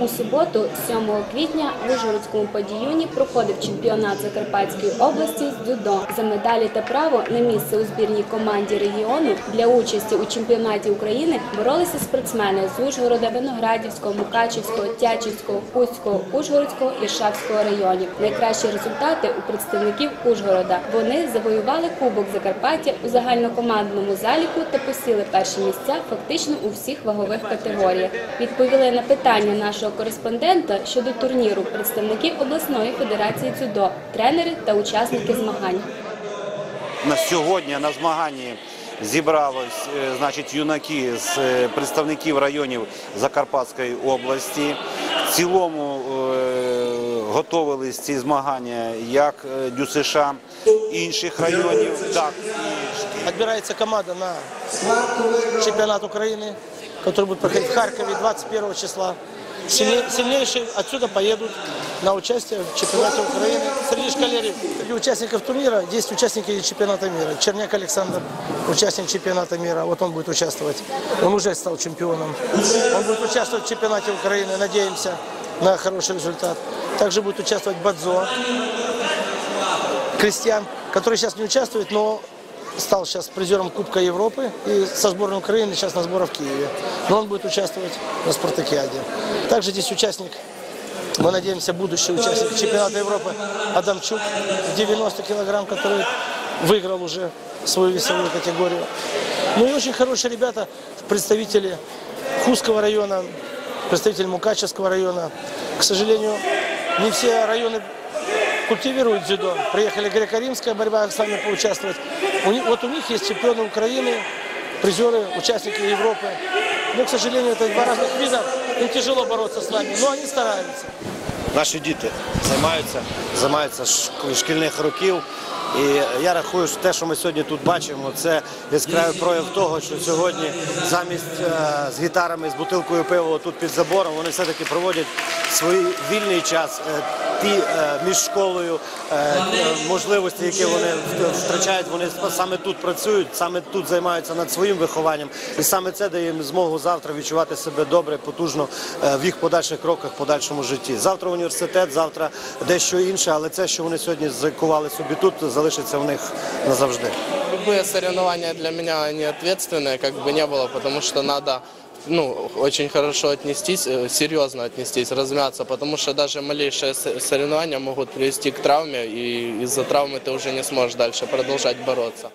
У суботу, 7 квітня, в Ужгородському подіюні проходив чемпіонат Закарпатської області з дзюдо. За медалі та право на місце у збірній команді регіону для участі у чемпіонаті України боролися спортсмени з Ужгорода, Виноградівського, Мукачівського, Тячівського, Хуського, Ужгородського і Шавського районів. Найкращі результати у представників Ужгорода. Вони завоювали Кубок Закарпаття у загальнокомандному заліку та посіли перші місця фактично у всіх вагових категоріях. Відповіли на питання нашого кореспондента щодо турніру представники обласної федерації дзюдо, тренери та учасники змагань. На сьогодні на змаганні зібралось е, значить, юнаки з е, представників районів Закарпатської області. В цілому е, готовились ці змагання як ДЮСШ інших районів, так і Отбирается команда на чемпионат Украины, который будет проходить в Харькове 21 числа. Сильне- Сильнейшие отсюда поедут на участие в чемпионате Украины. Среди среди участников турнира есть участники чемпионата мира. Черняк Александр, участник чемпионата мира, вот он будет участвовать. Он уже стал чемпионом. Он будет участвовать в чемпионате Украины, надеемся на хороший результат. Также будет участвовать Бадзо, Крестьян, который сейчас не участвует, но стал сейчас призером Кубка Европы и со сборной Украины сейчас на сборах в Киеве. Но он будет участвовать на спартакиаде. Также здесь участник, мы надеемся, будущий участник чемпионата Европы Адамчук, 90 килограмм, который выиграл уже свою весовую категорию. Ну и очень хорошие ребята, представители Хузского района, представители Мукачевского района. К сожалению, не все районы культивируют дзюдо. Приехали греко-римская борьба с нами поучаствовать. У них, вот у них есть чемпионы Украины, призеры, участники Европы. Но, к сожалению, это два разных вида. Им тяжело бороться с нами, но они стараются. Наші діти займаються, займаються з шк- шкільних років. І я рахую, що те, що ми сьогодні тут бачимо, це яскравий прояв того, що сьогодні замість е, з гітарами, з бутилкою пива тут під забором, вони все-таки проводять свій вільний час, е, ті е, між школою е, е, можливості, які вони втрачають, вони саме тут працюють, саме тут займаються над своїм вихованням. І саме це дає їм змогу завтра відчувати себе добре, потужно е, в їх подальших кроках, в подальшому житті. Завтра університет, завтра дещо інше, але це, що вони сьогодні закували собі тут, залишиться в них назавжди. Любые соревнования для меня они ответственные, как бы не было, потому что надо ну, очень хорошо отнестись, э, серьезно отнестись, размяться, потому что даже малейшие с- соревнования могут привести к травме, и из-за травмы ты уже не сможешь дальше продолжать бороться.